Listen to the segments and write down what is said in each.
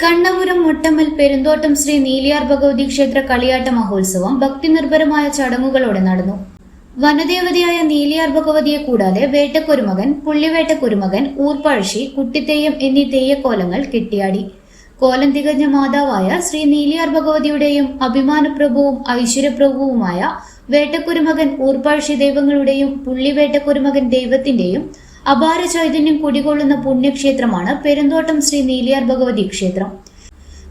കണ്ണപുരം മുട്ടമ്മൽ പെരുന്തോട്ടം ശ്രീ നീലിയാർ ഭഗവതി ക്ഷേത്ര കളിയാട്ട മഹോത്സവം ഭക്തിനിർഭരമായ ചടങ്ങുകളോടെ നടന്നു. വനദേവതയായ നീലിയാർ ഭഗവതിയെ കൂടാതെ വേട്ടക്കുരുമകൻ പുള്ളിവേട്ടക്കുരുമകൻ ഊർപ്പഴശ്ശി കുട്ടിത്തെയ്യം എന്നീ തെയ്യക്കോലങ്ങൾ കെട്ടിയാടി. കോലം തികഞ്ഞ മാതാവായ ശ്രീ നീലിയാർ ഭഗവതിയുടെയും അഭിമാനപ്രഭുവും ഐശ്വര്യപ്രഭുവുമായ വേട്ടക്കുരുമകൻ ഊർപ്പഴശ്ശി ദൈവങ്ങളുടെയും പുള്ളിവേട്ടക്കുരുമകൻ ദൈവത്തിന്റെയും അപാര ചൈതന്യം കുടികൊള്ളുന്ന പുണ്യക്ഷേത്രമാണ് പെരുന്തോട്ടം ശ്രീ നീലിയാർ ഭഗവതി ക്ഷേത്രം.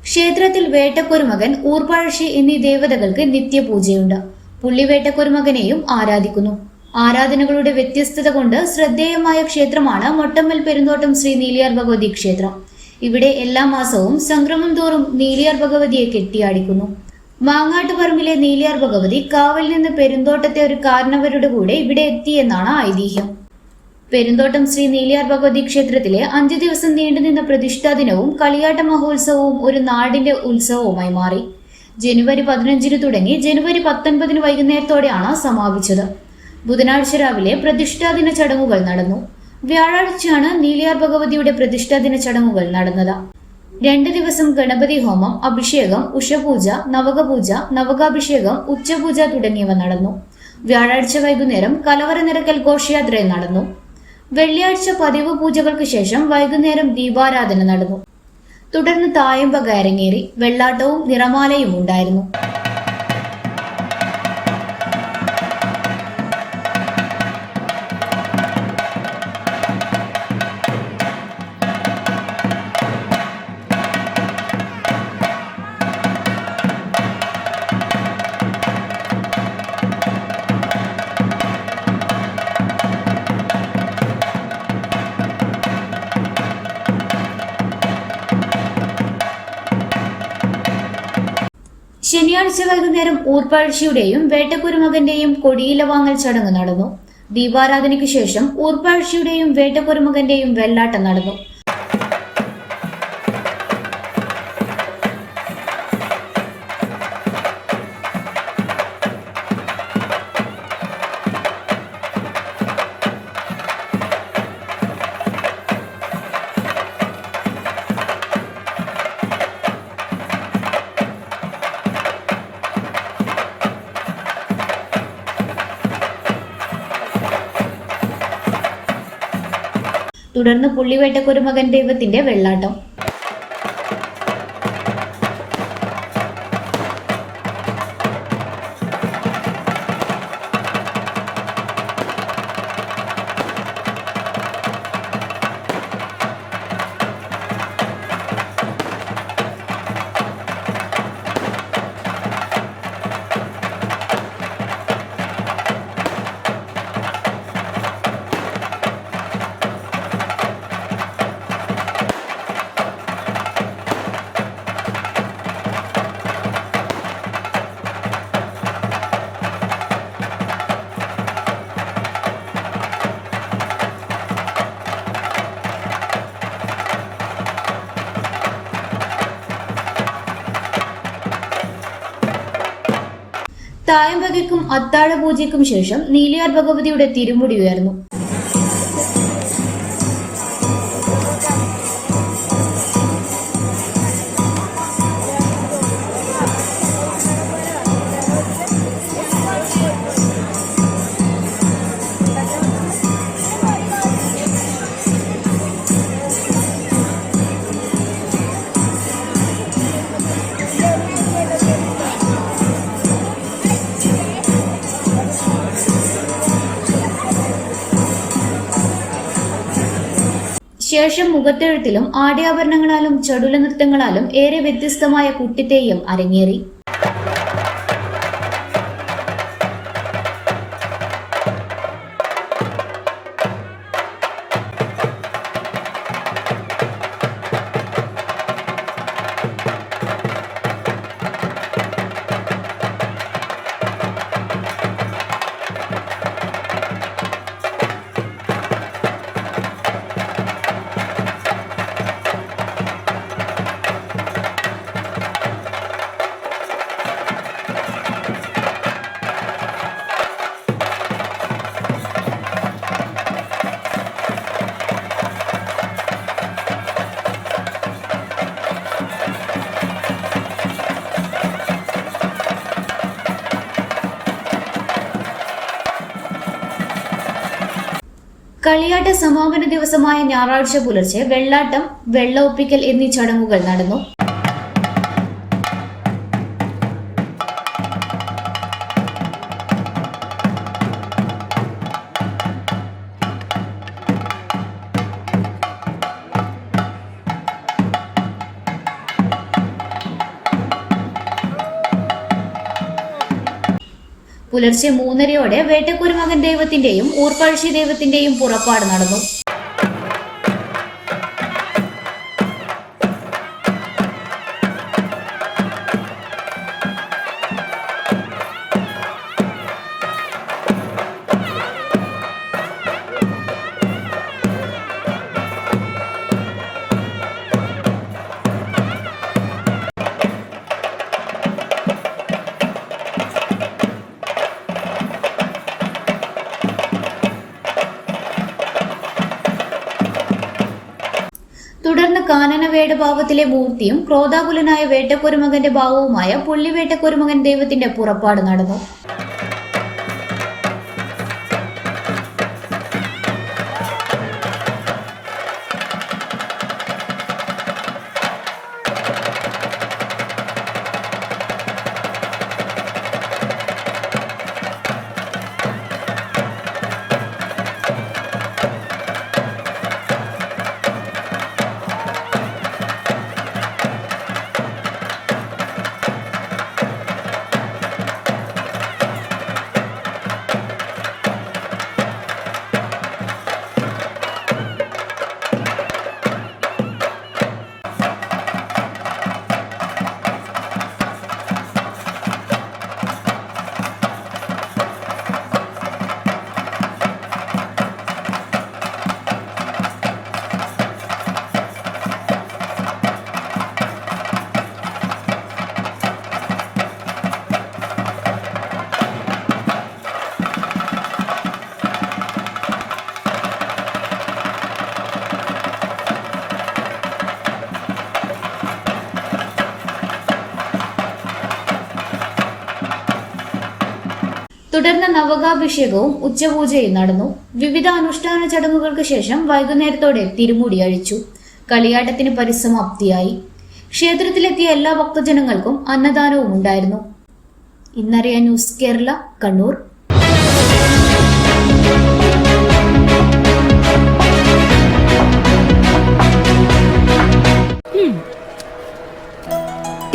ക്ഷേത്രത്തിൽ വേട്ടക്കുരുമകൻ ഊർപ്പഴശ്ശി എന്നീ ദേവതകൾക്ക് നിത്യപൂജയുണ്ട്. പുള്ളിവേട്ടക്കുരുമകനെയും ആരാധിക്കുന്നു. ആരാധനകളുടെ വ്യത്യസ്തത കൊണ്ട് ശ്രദ്ധേയമായ ക്ഷേത്രമാണ് മൊട്ടമ്മൽ പെരുന്തോട്ടം ശ്രീ നീലിയാർ ഭഗവതി ക്ഷേത്രം. ഇവിടെ എല്ലാ മാസവും സംക്രമം തോറും നീലിയാർ ഭഗവതിയെ കെട്ടിയാടിക്കുന്നു. മാങ്ങാട്ടുപറമ്പിലെ നീലിയാർ ഭഗവതി കാവൽ നിന്ന് പെരുന്തോട്ടത്തെ ഒരു കാരണവരുടെ കൂടെ ഇവിടെ എത്തിയെന്നാണ് ഐതിഹ്യം. പെരുന്തോട്ടം ശ്രീ നീലിയാർ ഭഗവതി ക്ഷേത്രത്തിലെ അഞ്ചു ദിവസം നീണ്ടുനിന്ന പ്രതിഷ്ഠാ ദിനവും കളിയാട്ട മഹോത്സവവും ഒരു നാടിന്റെ ഉത്സവവുമായി മാറി. ജനുവരി പതിനഞ്ചിന് തുടങ്ങി ജനുവരി പത്തൊൻപതിന് വൈകുന്നേരത്തോടെയാണ് സമാപിച്ചത്. ബുധനാഴ്ച രാവിലെ പ്രതിഷ്ഠാ ദിന ചടങ്ങുകൾ നടന്നു. വ്യാഴാഴ്ചയാണ് നീലിയാർ ഭഗവതിയുടെ പ്രതിഷ്ഠാ ദിന ചടങ്ങുകൾ നടന്നത്. രണ്ട് ദിവസം ഗണപതി ഹോമം അഭിഷേകം ഉഷപൂജ നവകപൂജ നവകാഭിഷേകം ഉച്ചപൂജ തുടങ്ങിയവ നടന്നു. വ്യാഴാഴ്ച വൈകുന്നേരം കലവറ നിരക്കൽ ഘോഷയാത്രയും നടന്നു. വെള്ളിയാഴ്ച പതിവ് പൂജകൾക്ക് ശേഷം വൈകുന്നേരം ദീപാരാധന നടന്നു. തുടർന്ന് തായമ്പ കയറങ്ങേറി വെള്ളാട്ടവും നിറമാലയും ഉണ്ടായിരുന്നു. ശനിയാഴ്ച വൈകുന്നേരം ഊർപ്പാഴ്ചയുടെയും വേട്ടക്കുരുമകന്റെയും കൊടിയില വാങ്ങൽ ചടങ്ങ് നടന്നു. ദീപാരാധനയ്ക്ക് ശേഷം ഊർപ്പാഴ്ചയുടെയും വേട്ടക്കുരുമകന്റെയും വെള്ളാട്ടം നടന്നു. തുടർന്ന് പുള്ളിവേട്ടക്കുരുമകൻ ദൈവത്തിന്റെ വെള്ളാട്ടം. തായമ്പകയ്ക്കും അത്താഴ പൂജയ്ക്കും ശേഷം നീലിയാർ ഭഗവതിയുടെ തിരുമുടി ഉയർന്നു. ശേഷം മുഖത്തെഴുത്തിലും ആടയാഭരണങ്ങളാലും ചടുല നൃത്തങ്ങളാലും ഏറെ വ്യത്യസ്തമായ കുട്ടിത്തെയും അരങ്ങേറി. കളിയാട്ട സമാപന ദിവസമായ ഞായറാഴ്ച പുലർച്ചെ വെള്ളാട്ടം വെള്ളൊപ്പിക്കൽ എന്നീ ചടങ്ങുകൾ നടന്നു. പുലർച്ചെ മൂന്നരയോടെ വേട്ടക്കുരുമകൻ ദൈവത്തിന്റെയും ഊർപ്പഴശ്ശി ദൈവത്തിന്റെയും പുറപ്പാട് നടന്നു തുടർന്ന് വേടഭാവത്തിലെ മൂർത്തിയും ക്രോധാകുലനായ വേട്ടക്കുരുമകന്റെ ഭാവവുമായ പുള്ളിവേട്ടക്കുരുമകൻ ദൈവത്തിന്റെ പുറപ്പാട് നടന്നു. തുടർന്ന് നവകാഭിഷേകവും ഉച്ചപൂജയും നടന്നു. വിവിധ അനുഷ്ഠാന ചടങ്ങുകൾക്ക് ശേഷം വൈകുന്നേരത്തോടെ തിരുമുടി അഴിച്ചു. കളിയാട്ടത്തിന് പരിസമാപ്തിയായി. ക്ഷേത്രത്തിലെത്തിയ എല്ലാ ഭക്തജനങ്ങൾക്കും അന്നദാനവും ഉണ്ടായിരുന്നു. ഇന്നറിയാൻ ന്യൂസ് കേരള കണ്ണൂർ.